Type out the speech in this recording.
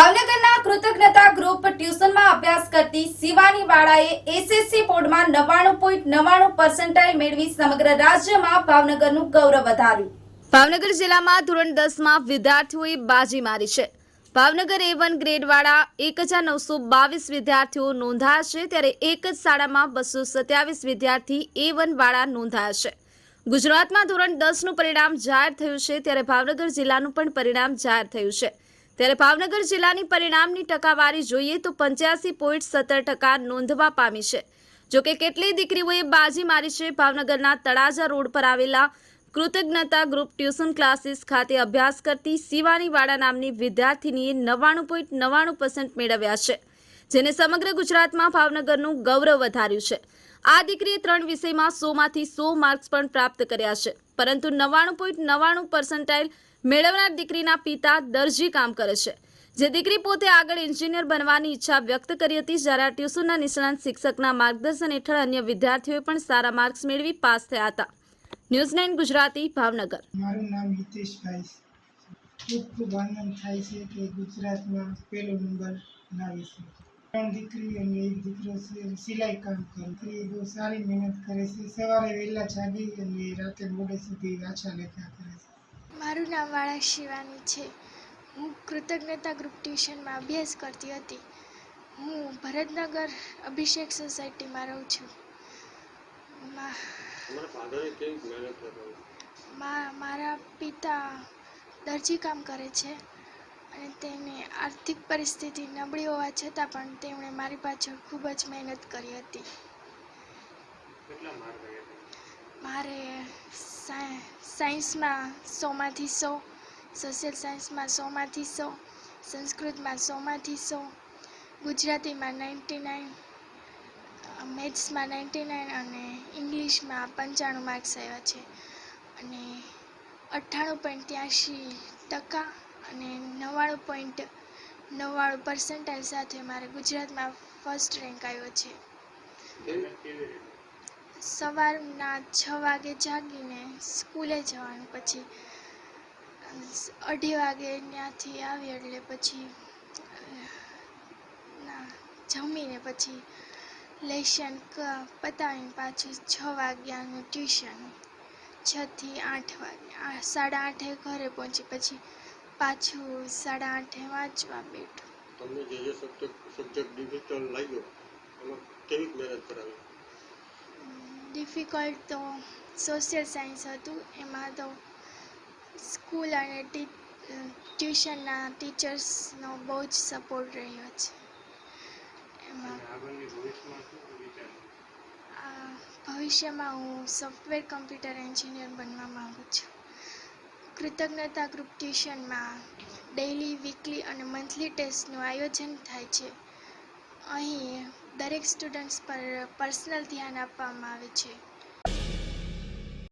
ભાવનગરના કૃતજ્ઞતા ગ્રુપ ટ્યુશનમાં અભ્યાસ કરતી શિવાની બાળાએ એસએસસી બોર્ડમાં નવ્વાણું પોઈન્ટ નવ્વાણું પર્સન્ટાઇલ મેળવી સમગ્ર રાજ્યમાં ભાવનગરનું ગૌરવ વધાર્યું. ભાવનગર જિલ્લામાં ધોરણ દસમાં વિદ્યાર્થીઓએ બાજી મારી છે. ભાવનગર એ વન ગ્રેડવાળા એક હજાર નવસો બાવીસ વિદ્યાર્થીઓ નોંધાયા છે, ત્યારે એક જ શાળામાં બસો સત્યાવીસ વિદ્યાર્થી એ વન વાળા નોંધાયા છે. ગુજરાતમાં ધોરણ દસનું પરિણામ જાહેર થયું છે, ત્યારે ભાવનગર જિલ્લાનું પણ પરિણામ જાહેર થયું છે. ત્યારે ભાવનગર જિલ્લાની પરિણામની ટકાવારી જોઈએ તો પંચ્યાસી પોઈન્ટ સત્તર ટકા નોંધવા પામી છે. જોકે કેટલી દીકરીઓએ બાજી મારી છે, ભાવનગરના તળાજા રોડ પર આવેલા કૃતજ્ઞતા ગ્રુપ ટ્યુશન ક્લાસીસ ખાતે અભ્યાસ કરતી શિવાની વાડા નામની વિદ્યાર્થીનીએ નવ્વાણું પોઈન્ટ નવ્વાણું પર્સન્ટ મેળવ્યા છે, જેને સમગ્ર ગુજરાતમાં ભાવનગરનું ગૌરવ વધાર્યું છે. આ દીકરીએ ત્રણ વિષયમાં સોમાંથી સો માર્ક્સ પણ પ્રાપ્ત કર્યા છે, પરંતુ નવ્વાણું પોઈન્ટ નવ્વાણું પર્સન્ટાઇલ મેળવનાર દીકરીના પિતા દરજી કામ કરે છે. જે દીકરી પોતે આગળ એન્જિનિયર બનવાની ઈચ્છા વ્યક્ત કરી હતી જ્યારે આ ટ્યુશનના નિષ્ણાંત શિક્ષકના માર્ગદર્શન હેઠળ અન્ય વિદ્યાર્થીઓએ પણ સારા માર્ક્સ મેળવી પાસ થયા હતા. News nine Gujarati, Bhavnagar. મારું નામ હિતેશભાઈ ખૂબ ખૂબ આનંદ થાય છે કે ગુજરાતમાં પહેલો નંબર લાવી છે. ત્રણ દીકરી અને એક દીકરો સિલાઈ કામ કરે દીકરી બહુ સારી મહેનત કરે છે. સવારે વહેલા જાગી અને રાતે મોડે સુધી વાંચા લેખા કરે મારું નામ વાળા શિવાની છે. હું કૃતજ્ઞતા ગ્રુપ ટ્યુશનમાં અભ્યાસ કરતી હતી. હું ભરતનગર અભિષેક સોસાયટીમાં રહું છું. મારા પિતા દરજી કામ કરે છે અને તેની આર્થિક પરિસ્થિતિ નબળી હોવા છતાં પણ તેમણે મારી પાછળ ખૂબ જ મહેનત કરી હતી. મારે સાય- સાયન્સમાં સોમાંથી સો સોશિયલ સાયન્સમાં સોમાંથી સો સંસ્કૃતમાં સોમાંથી સો ગુજરાતીમાં નાઇન્ટી નાઇન મેથ્સમાં નાઇન્ટી નાઇન અને ઇંગ્લિશમાં પંચાણું માર્ક્સ આવ્યા છે. અને અઠ્ઠાણું પોઈન્ટ ત્યાંશી ટકા અને નવ્વાણું પોઈન્ટ નવ્વાણું પર્સન્ટાઇલ સાથે મારે ગુજરાતમાં ફર્સ્ટ રેન્ક આવ્યો છે. સવારના છ વાગે જાગીને સ્કૂલે જવાનું, પછી અઢી વાગે ત્યાંથી આવી એટલે પછી, ના, જમીને પછી લેશન પતાવીને પાછું છ વાગ્યાનું ટ્યુશન છથી આઠ વાગે સાડા આઠે ઘરે પહોંચી, પછી પાછું સાડા આઠે વાંચવા બેઠું. તમને જે જે સબ્જેક્ટ સબ્જેક્ટ ડિજિટલ લાગ્યો, એમાં કેવી મહેનત કરાવી? ડિફિકલ્ટ તો સોશિયલ સાયન્સ હતું. એમાં તો સ્કૂલ અને ટ્યુશનના ટીચર્સનો બહુ જ સપોર્ટ રહ્યો છે. એમાં ભવિષ્યમાં હું સોફ્ટવેર કમ્પ્યુટર એન્જિનિયર બનવા માગું છું. કૃતજ્ઞતા ગ્રુપ ટ્યુશનમાં ડેઇલી વીકલી અને મંથલી ટેસ્ટનું આયોજન થાય છે. અહીં દરેક સ્ટુડન્ટ્સ પર પર્સનલ ધ્યાન આપવામાં આવે છે.